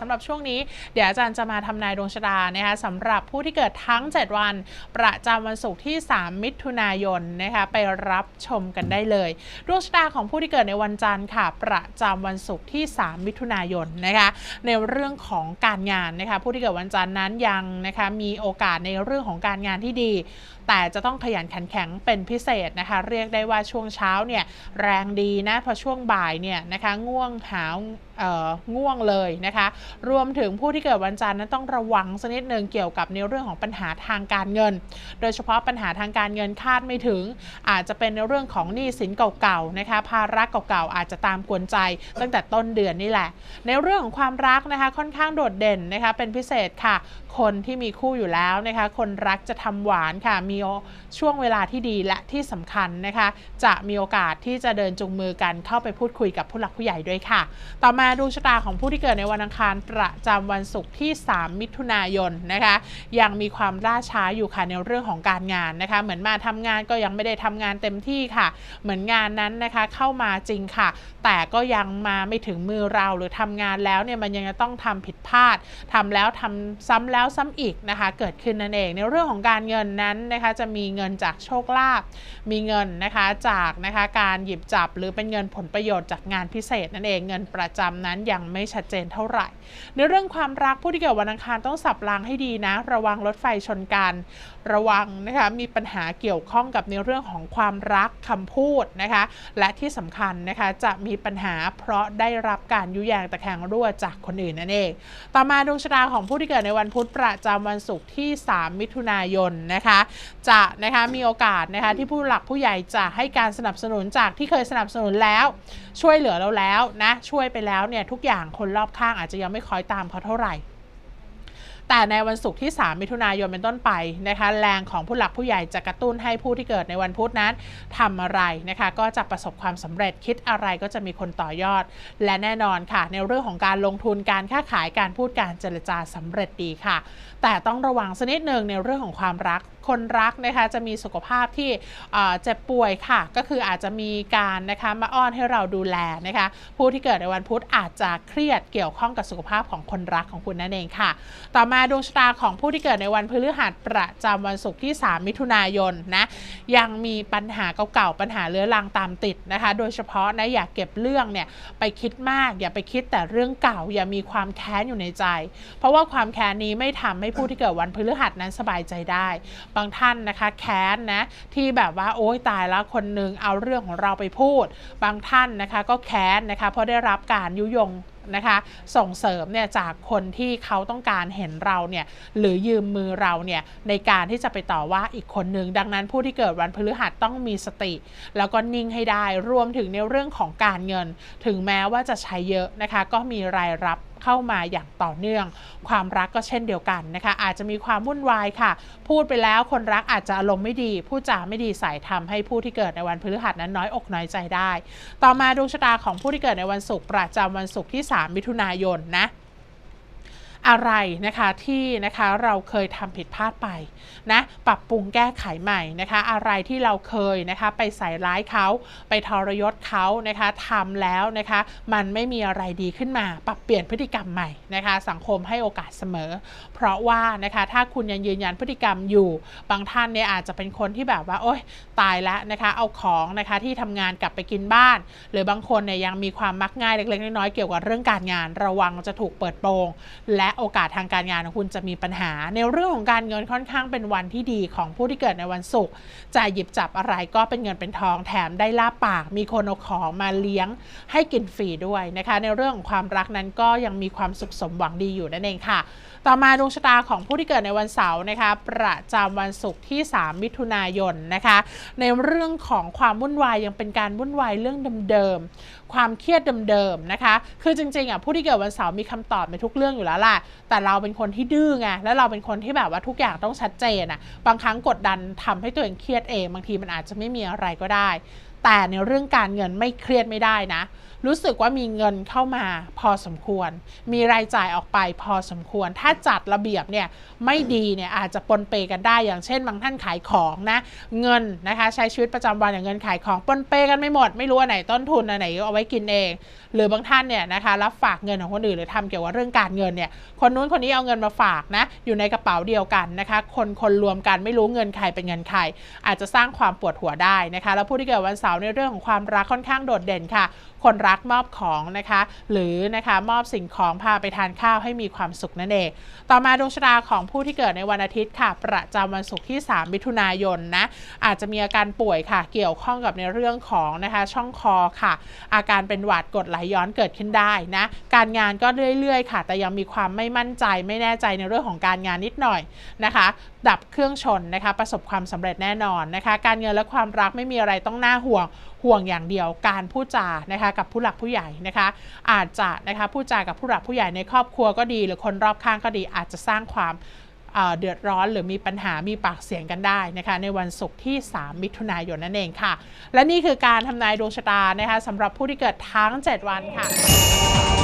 สำหรับช่วงนี้เดี๋ยวอาจารย์จะมาทำนายดวงชะตานะคะสำหรับผู้ที่เกิดทั้ง 7 วัน ประจำวันศุกร์ที่ 3 มิถุนายนนะคะไปรับชมกันได้เลยดวงชะตาของผู้ที่เกิดในวันจันทร์ค่ะ ประจำวันศุกร์ที่ 3 มิถุนายนนะคะในเรื่องของการงานนะคะผู้ที่เกิดวันจันทร์นั้นยังนะคะมีโอกาสในเรื่องของการงานที่ดี แต่จะต้องขยันขันแข็งเป็นพิเศษนะคะ เรียกได้ว่าช่วงเช้าเนี่ยแรงดีนะพอช่วงบ่ายเนี่ยนะคะง่วงหาวง่วงเลยนะคะ รวมถึงผู้ที่เกิดวันจันทร์นั้นต้องระวังสักนิดหนึ่งเกี่ยวกับในเรื่องของปัญหาทางการเงิน โดยเฉพาะปัญหาทางการเงินคาดไม่ถึง อาจจะเป็นในเรื่องของหนี้สินเก่าๆนะคะภาระเก่าๆอาจจะตามกวนใจ ตั้งแต่ต้นเดือนนี่แหละ ในเรื่องของความรักนะคะค่อนข้างโดดเด่นนะคะเป็นพิเศษค่ะ คนที่มีคู่อยู่แล้วนะคะคนรักจะทำหวานค่ะมีช่วงเวลาที่ดีและที่สำคัญนะคะ จะมีโอกาสที่จะเดินจูงมือกันเข้าไปพูดคุยกับผู้หลักผู้ใหญ่ด้วยค่ะ ต่อมาดวงชะตาของผู้ที่เกิดในวันอังคารประจำวันศุกร์ที่ 3 มิถุนายนนะคะ ยังมีความล่าช้าอยู่ค่ะในเรื่องของการงานนะคะ เหมือนมาทำงานก็ยังไม่ได้ทำงานเต็มที่ค่ะ เหมือนงานนั้นนะคะเข้ามาจริงค่ะ แต่ก็ยังมาไม่ถึงมือเราหรือทำงานแล้วเนี่ยมันยังจะต้องทำผิดพลาดทำแล้วทำซ้ำแล้วซ้ำอีกนะคะ เกิดขึ้นนั่นเองในเรื่องของการเงินนั้นนะคะจะมีเงินจากโชคลาภมีเงินนะคะจากนะคะการหยิบจับหรือเป็นเงินผลประโยชน์จากงานพิเศษนั่นเองเงินประจำนั้นยังไม่ชัดเจนเท่าไหร่ ในเรื่องความรักผู้ที่เกิดวันอังคารต้องสับรางให้ดีนะ ระวังรถไฟชนกันระวังนะคะมีปัญหาเกี่ยวข้องกับในเรื่องของความรักคำพูดนะคะและที่สำคัญนะคะจะมีปัญหาเพราะได้รับการยุแยงตะแคงรั่วจากคนอื่นนั่นเอง ต่อมาดวงชะตาของผู้ที่เกิดในวันพุธประจำวันศุกร์ที่ 3 มิถุนายนนะคะจะนะคะมีโอกาสนะคะที่ผู้หลักผู้ใหญ่จะให้การสนับสนุนจากที่เคยสนับสนุนแล้ว ช่วยเหลือเราแล้วนะช่วยไปแล้วเนี่ยทุกอย่างคนรอบข้างอาจจะยังไม่คอยตามเขาเท่าไหร่ แต่ในวันศุกร์ที่ 3 มิถุนายนเป็นต้นไปนะคะแรงของผู้หลักผู้ใหญ่จะกระตุ้นให้ผู้ที่เกิดในวันพุธนั้นทำอะไรนะคะก็จะประสบความสำเร็จคิดอะไรก็จะมีคนต่อยอด และแน่นอนค่ะ ในเรื่องของการลงทุนการค้าขายการพูดการเจรจาสำเร็จดีค่ะ แต่ต้องระวังสักนิดหนึ่งในเรื่องของความรักคนรักนะคะจะมีสุขภาพที่เอ่อเจ็บป่วยค่ะ ก็คืออาจจะมีการนะคะมาอ้อนให้เราดูแลนะคะผู้ที่เกิดในวันพุธอาจจะเครียดเกี่ยวข้องกับสุขภาพของคนรักของคุณนั่นเองค่ะ ต่อมาดวงชะตาของผู้ที่เกิดในวันพฤหัสประจำวันศุกร์ที่ 3 มิถุนายนนะยังมีปัญหาเก่าๆปัญหาเรื้อรังตามติดนะคะ โดยเฉพาะนะอย่าเก็บเรื่องเนี่ยไปคิดมาก อย่าไปคิดแต่เรื่องเก่า อย่ามีความแค้นอยู่ในใจ เพราะว่าความแค้นนี้ไม่ทำให้ผู้ที่เกิดวันพฤหัสนั้นสบายใจได้ บางท่านนะคะแค้นนะที่แบบว่าโอ๊ยตายแล้วคนหนึงเอาเรื่องของเราไปพูด บางท่านนะคะก็แค้นนะคะเพราะได้รับการยุยง นะคะส่งเสริมเนี่ยจากคนที่เขาต้องการเห็นเราเนี่ยหรือยืมมือเราเนี่ยในการที่จะไปต่อว่าอีกคนหนึ่งดังนั้นผู้ที่เกิดวันพฤหัสต้องมีสติ แล้วก็นิ่งให้ได้รวมถึงในเรื่องของการเงิน ถึงแม้ว่าจะใช้เยอะนะคะก็มีรายรับ เข้ามาอย่างต่อเนื่อง ความรักก็เช่นเดียวกันนะคะ อาจจะมีความวุ่นวายค่ะ พูดไปแล้วคนรักอาจจะอารมณ์ไม่ดีพูดจาไม่ดีใส่ทำให้ผู้ที่เกิดในวันพฤหัสนั้นน้อยอกน้อยใจได้ ต่อมาดวงชะตาของผู้ที่เกิดในวันศุกร์ประจำวันศุกร์ที่ 3 มิถุนายนนะ อะไรนะคะที่นะคะเราเคยทำผิดพลาดไปนะปรับปรุงแก้ไขใหม่นะคะ อะไรที่เราเคยนะคะไปใส่ร้ายเขาไปทรยศเขานะคะทำแล้วนะคะมันไม่มีอะไรดีขึ้นมา ปรับเปลี่ยนพฤติกรรมใหม่นะคะ สังคมให้โอกาสเสมอ เพราะว่านะคะถ้าคุณยังยืนยันพฤติกรรมอยู่ บางท่านเนี่ยอาจจะเป็นคนที่แบบว่าโอ๊ยตายแล้วนะคะเอาของนะคะที่ทำงานกลับไปกินบ้าน หรือบางคนเนี่ยยังมีความมักง่ายเล็กๆน้อยๆเกี่ยวกับเรื่องการงาน ระวังจะถูกเปิดโปงและโอกาสทางการงานของคุณจะมีปัญหา ในเรื่องของการเงินค่อนข้างเป็นวันที่ดีของผู้ที่เกิดในวันศุกร์จะหยิบจับอะไรก็เป็นเงินเป็นทองแถมได้ลาบปาก มีคนเอาของมาเลี้ยงให้กินฟรีด้วยนะคะ ในเรื่องของความรักนั้นก็ยังมีความสุขสมหวังดีอยู่นั่นเองค่ะ ต่อมาดวงชะตาของผู้ที่เกิดในวันเสาร์นะคะประจำวันศุกร์ที่ 3 มิถุนายนนะคะ ในเรื่องของความวุ่นวายยังเป็นการวุ่นวายเรื่องเดิมๆความเครียดเดิมๆนะคะ คือจริงๆอะผู้ที่เกิดวันเสาร์มีคำตอบในทุกเรื่องอยู่แล้วล่ะแต่เราเป็นคนที่ดื้อไงแล้วเราเป็นคนที่แบบว่าทุกอย่างต้องชัดเจนอะบางครั้งกดดันทำให้ตัวเองเครียดเอง บางทีมันอาจจะไม่มีอะไรก็ได้ แต่ในเรื่องการเงินไม่เครียดไม่ได้นะ รู้สึกว่ามีเงินเข้ามาพอสมควร มีรายจ่ายออกไปพอสมควร ถ้าจัดระเบียบเนี่ยไม่ดีเนี่ยอาจจะปนเปกันได้ อย่างเช่นบางท่านขายของนะ เงินนะคะใช้ชีวิตประจำวันอย่างเงินขายของปนเปกันไม่หมด ไม่รู้อันไหนต้นทุนอันไหนเอาไว้กินเอง หรือบางท่านเนี่ยนะคะรับฝากเงินของคนอื่นหรือทำเกี่ยวกับเรื่องการเงินเนี่ยคนนู้นคนนี้เอาเงินมาฝากนะอยู่ในกระเป๋าเดียวกันนะคะ คนคนรวมกันไม่รู้เงินใครเป็นเงินใครอาจจะสร้างความปวดหัวได้นะคะแล้วผู้ที่เกิดวันเสาร์ในเรื่องของความรักค่อนข้างโดดเด่นค่ะ คนรักมอบของนะคะ หรือนะคะมอบสิ่งของพาไปทานข้าวให้มีความสุขนั่นเองต่อมาดวงชะตาของผู้ที่เกิดในวันอาทิตย์ค่ะ ประจำวันศุกร์ที่ 3 มิถุนายนนะอาจจะมีอาการป่วยค่ะ เกี่ยวข้องกับในเรื่องของนะคะช่องคอค่ะ อาการเป็นหวัดกดไหลย้อนเกิดขึ้นได้นะการงานก็เรื่อยๆ ค่ะ แต่ยังมีความไม่มั่นใจไม่แน่ใจในเรื่องของการงานนิดหน่อยนะคะดับเครื่องชนนะคะประสบความสำเร็จแน่นอนนะคะ การเงินและความรักไม่มีอะไรต้องน่าห่วงห่วงอย่างเดียวการพูดจานะคะกับผู้หลักผู้ใหญ่นะคะ อาจจะนะคะพูดจากับผู้หลักผู้ใหญ่ในครอบครัวก็ดี หรือคนรอบข้างก็ดีอาจจะสร้างความเอ่อเดือดร้อนหรือมีปัญหามีปากเสียงกันได้นะคะในวันศุกร์ที่ 3 มิถุนายนนั่นเองค่ะ และนี่คือการทำนายดวงชะตานะคะสำหรับผู้ที่เกิดทั้ง 7 วันค่ะ